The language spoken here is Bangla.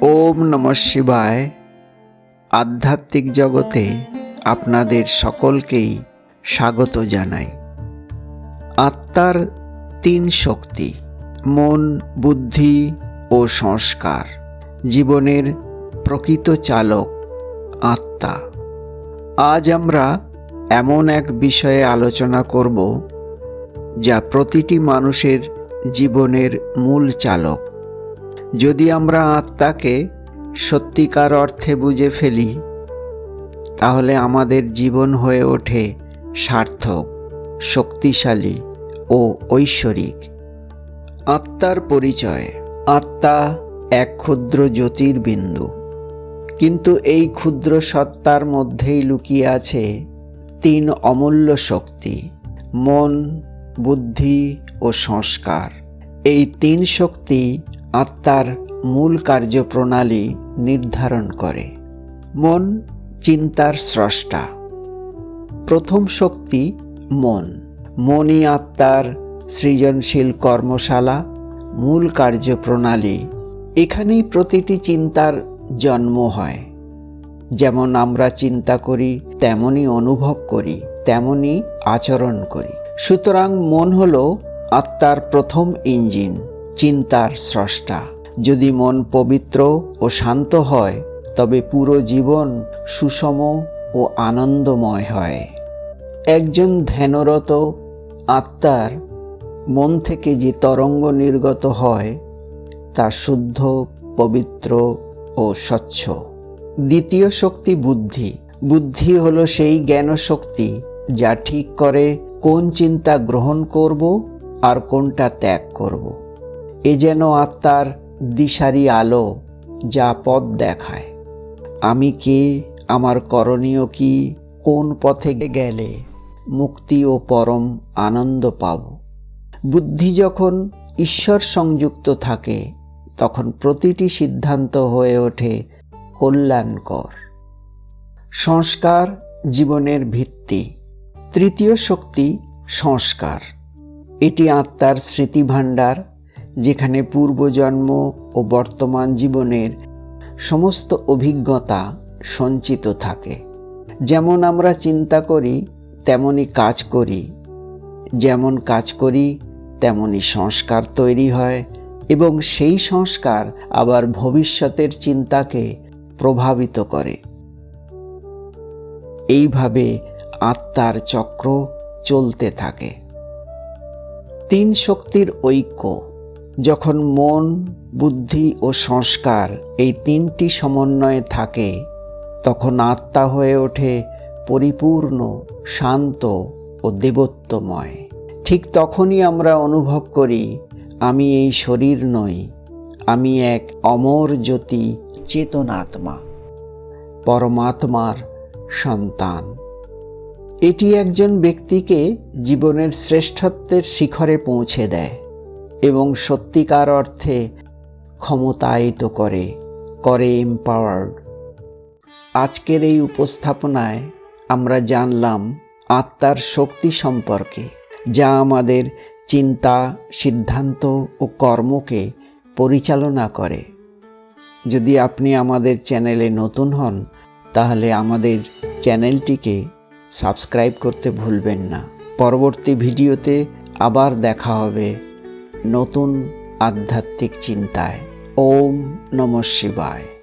ওম নম শিবায়। আধ্যাত্মিক জগতে আপনাদের সকলকেই স্বাগত জানাই। আত্মার তিন শক্তি, মন, বুদ্ধি ও সংস্কার, জীবনের প্রকৃত চালক আত্মা। আজ আমরা এমন এক বিষয়ে আলোচনা করব, যা প্রতিটি মানুষের জীবনের মূল চালক। যদি আমরা আত্মাকে সত্যিকার অর্থে বুঝে ফেলি, তাহলে আমাদের জীবন হয়ে ওঠে সার্থক, শক্তিশালী ও ঐশ্বরিক। আত্মার পরিচয়, আত্মা এক ক্ষুদ্র জ্যোতির্বিন্দু। কিন্তু এই ক্ষুদ্র সত্তার মধ্যেই লুকিয়ে আছে তিন অমূল্য শক্তি, মন, বুদ্ধি ও সংস্কার। এই তিন শক্তি আত্মার মূল কার্যপ্রণালী নির্ধারণ করে। মন চিন্তার স্রষ্টা। প্রথম শক্তি মন। মনই আত্মার সৃজনশীল কর্মশালা, মূল কার্যপ্রণালী। এখানেই প্রতিটি চিন্তার জন্ম হয়। যেমন আমরা চিন্তা করি, তেমনই অনুভব করি, তেমনই আচরণ করি। সুতরাং মন হল আত্মার প্রথম ইঞ্জিন। চিন্তার স্রষ্টা। যদি মন পবিত্র ও শান্ত হয়, তবে পুরো জীবন সুষম ও আনন্দময় হয়। একজন ধ্যানরত আত্মার মন থেকে যে তরঙ্গ নির্গত হয়, তা শুদ্ধ, পবিত্র ও স্বচ্ছ। দ্বিতীয় শক্তি বুদ্ধি। বুদ্ধি হলো সেই জ্ঞান শক্তি যা ঠিক করে কোন চিন্তা গ্রহণ করব আর কোনটা ত্যাগ করব। এ যেন আত্মার দিশারি আলো যা পথ দেখায়। আমি কে, আমার করণীয় কি, কোন পথে গেলে মুক্তি ও পরম আনন্দ পাব? বুদ্ধি যখন ঈশ্বর সংযুক্ত থাকে, তখন প্রতিটি সিদ্ধান্ত হয়ে ওঠে কল্যাণকর। সংস্কার জীবনের ভিত্তি। তৃতীয় শক্তি সংস্কার। এটি আত্মার স্মৃতিভাণ্ডার যেখানে পূর্বজন্ম ও বর্তমান জীবনের সমস্ত অভিজ্ঞতা সঞ্চিত থাকে। যেমন আমরা চিন্তা করি, তেমনই কাজ করি। যেমন কাজ করি, তেমনই সংস্কার তৈরি হয় এবং সেই সংস্কার আবার ভবিষ্যতের চিন্তাকে প্রভাবিত করে। এইভাবে আত্মার চক্র চলতে থাকে। তিন শক্তির ঐক্য যখন মন, বুদ্ধি ও সংস্কার এই তিনটি সমন্বয়ে থাকে, তখন আত্মা হয়ে ওঠে পরিপূর্ণ, শান্ত ও দেবত্বময় ঠিক তখনই আমরা অনুভব করি, আমি এই শরীর নই, আমি এক অমর জ্যোতি চেতনাত্মা পরমাত্মার সন্তান। এটি একজন ব্যক্তিকে জীবনের শ্রেষ্ঠত্বের শিখরে পৌঁছে দেয়। এবং সত্যিকার অর্থে ক্ষমতায়িত করে করে এম্পাওয়ার্ড আজকের এই উপস্থাপনায় আমরা জানলাম আত্মার শক্তি সম্পর্কে, যা আমাদের চিন্তা, সিদ্ধান্ত ও কর্মকে পরিচালনা করে। যদি আপনি আমাদের চ্যানেলে নতুন হন, তাহলে আমাদের চ্যানেলটিকে সাবস্ক্রাইব করতে ভুলবেন না। পরবর্তী ভিডিওতে আবার দেখা হবে। নতুন আধ্যাত্মিক চিন্তায়। ওম নম শিবায়।